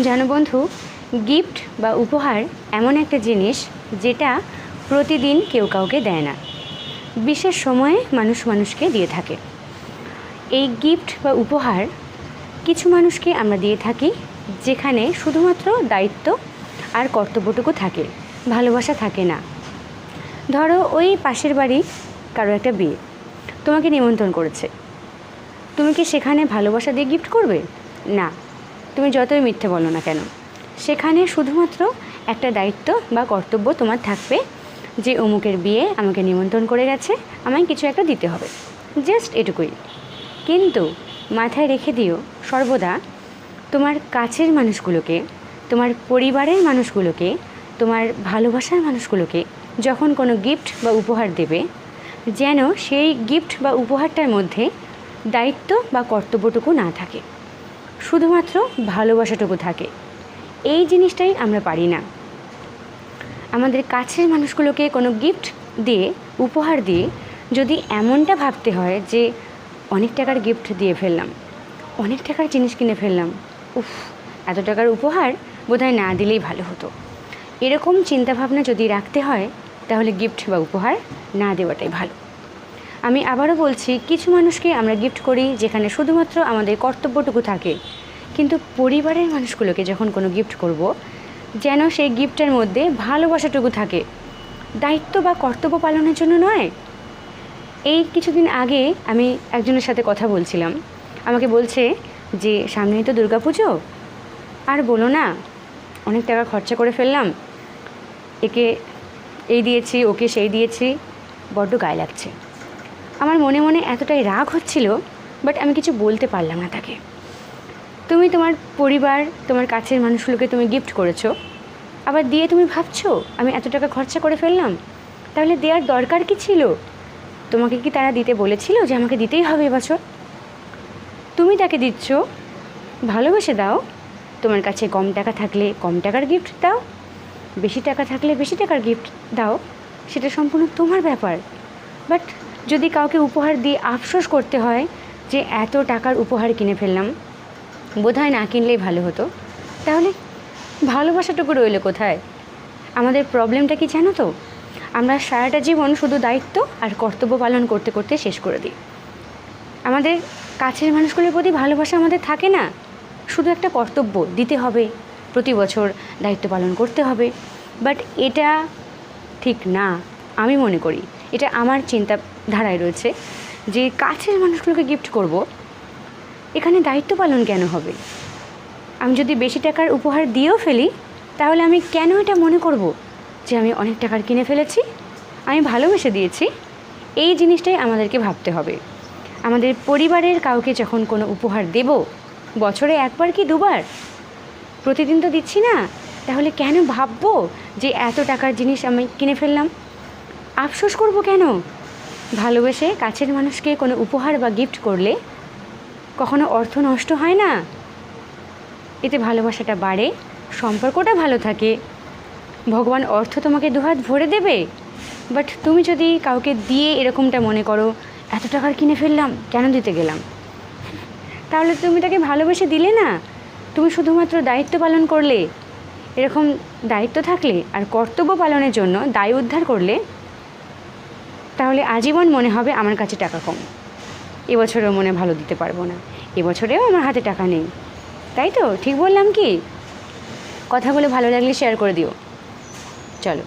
জানো বন্ধু গিফট বা উপহার এমন একটা জিনিস যেটা প্রতিদিন কেউ কাউকে দেয় না। বিশেষ সময়ে মানুষ মানুষকে দিয়ে থাকে। এই গিফট বা উপহার কিছু মানুষকে আমরা দিয়ে থাকি যেখানে শুধুমাত্র দায়িত্ব আর কর্তব্যটুকু থাকে, ভালোবাসা থাকে না। ধরো ওই পাশের বাড়ি কারও একটা বিয়ে, তোমাকে নিমন্ত্রণ করেছে। তুমি কি সেখানে ভালোবাসা দিয়ে গিফট করবে? না। তুমি যতই মিথ্যে বলো না কেন, সেখানে শুধুমাত্র একটা দায়িত্ব বা কর্তব্য তোমার থাকবে যে অমুকের বিয়ে আমাকে নিমন্ত্রণ করে গেছে, আমায় কিছু একটা দিতে হবে। জাস্ট এটুকুই। কিন্তু মাথায় রেখে দিও, সর্বদা তোমার কাছের মানুষগুলোকে, তোমার পরিবারের মানুষগুলোকে, তোমার ভালোবাসার মানুষগুলোকে যখন কোনো গিফট বা উপহার দেবে, যেন সেই গিফট বা উপহারটার মধ্যে দায়িত্ব বা কর্তব্যটুকু না থাকে। শুধুমাত্র ভালোবাসাটুকু থাকে। এই জিনিসটাই আমরা পারি না। আমাদের কাছের মানুষগুলোকে কোনো গিফট দিয়ে, উপহার দিয়ে যদি এমনটা ভাবতে হয় যে, অনেক টাকার গিফট দিয়ে ফেললাম, অনেক টাকার জিনিস কিনে ফেললাম, উফ, এত টাকার উপহার বোধহয় না দিলেই ভালো হতো। এরকম চিন্তাভাবনা যদি রাখতে হয়, তাহলে গিফট বা উপহার না দেওয়াটাই ভালো। আমি আবারও বলছি, কিছু মানুষকে আমরা গিফট করি যেখানে শুধুমাত্র আমাদের কর্তব্যটুকু থাকে। কিন্তু পরিবারের মানুষগুলোকে যখন কোনো গিফট করব, যেন সেই গিফটের মধ্যে ভালোবাসাটুকু থাকে। দায়িত্ব বা কর্তব্য পালনের জন্য নয়। এই কিছুদিন আগে আমি একজনের সাথে কথা বলছিলাম। আমাকে বলছে যে, সামনেই তো দুর্গাপুজো। আর বলো না, অনেক টাকা খরচা করে ফেললাম। একে এই দিয়েছি, ওকে সেই দিয়েছি। বড্ড গায়ে লাগছে। আমার মনে মনে এতটাই রাগ হচ্ছিল বাট আমি কিছু বলতে পারলাম না তাকে। তুমি তোমার পরিবার, তোমার কাছের মানুষগুলোকে তুমি গিফট করেছ, আবার দিয়ে তুমি ভাবছ, আমি এত টাকা খরচা করে ফেললাম, তাহলে দেওয়ার দরকার কি ছিল? তোমাকে কি তারা দিতে বলেছিল যে আমাকে দিতেই হবে এবছর? তুমি তাকে দিচ্ছ, ভালোবেসে দাও, তোমার কাছে কম টাকা থাকলে কম টাকার গিফট দাও, বেশি টাকা থাকলে বেশি টাকার গিফট দাও, সেটা সম্পূর্ণ তোমার ব্যাপার বাট যদি কাউকে উপহার দিয়ে আফসোস করতে হয় যে এত টাকার উপহার কিনে ফেললাম, বোধহয় না কিনলেই ভালো হতো। তাহলে ভালোবাসাটুকু রইল কোথায়? আমাদের প্রবলেমটা কি জানো তো? আমরা সারাটা জীবন শুধু দায়িত্ব আর কর্তব্য পালন করতে করতে শেষ করে দিই। আমাদের কাছের মানুষগুলোর প্রতি ভালোবাসা আমাদের থাকে না। শুধু একটা কর্তব্য, দিতে হবে। প্রতি বছর দায়িত্ব পালন করতে হবে। বাট এটা ঠিক না, আমি মনে করি। এটা আমার চিন্তাধারায় রয়েছে যে কাছের মানুষগুলোকে গিফট করব, এখানে দায়িত্ব পালন কেন হবে? আমি যদি বেশি টাকার উপহার দিয়েও ফেলি, তাহলে আমি কেন এটা মনে করব যে আমি অনেক টাকার কিনে ফেলেছি, আমি ভালোবেসে দিয়েছি? এই জিনিসটাই আমাদেরকে ভাবতে হবে। আমাদের পরিবারের কাউকে যখন কোনো উপহার দেব, বছরে একবার কি দুবার? প্রতিদিন তো দিচ্ছি না। তাহলে কেন ভাববো যে এত টাকার জিনিস আমি কিনে ফেললাম? আফসোস করব কেন? ভালোবেসে কাছের মানুষকে কোনো উপহার বা গিফট করলে কখনো অর্থ নষ্ট হয় না? এতে ভালোবাসাটা বাড়ে, সম্পর্কটা ভালো থাকে। ভগবান অর্থ তোমাকে দুহাত ভরে দেবে। বাট তুমি যদি কাউকে দিয়ে এরকমটা মনে করো, এত টাকার কিনে ফেললাম, কেন দিতে গেলাম? তাহলে তুমি তাকে ভালোবেসে দিলে না? তুমি শুধুমাত্র দায়িত্ব পালন করলে। এরকম দায়িত্ব থাকলে আর কর্তব্য পালনের জন্য দায় উদ্ধার করলে তাহলে আজীবন মনে হবে আমার কাছে টাকা কম। এবছরেও মনে ভালো দিতে পারব না। এবছরেও আমার হাতে টাকা নেই। তাই তো? ঠিক বললাম কি? কথাগুলো ভালো লাগলে শেয়ার করে দিও। চলো।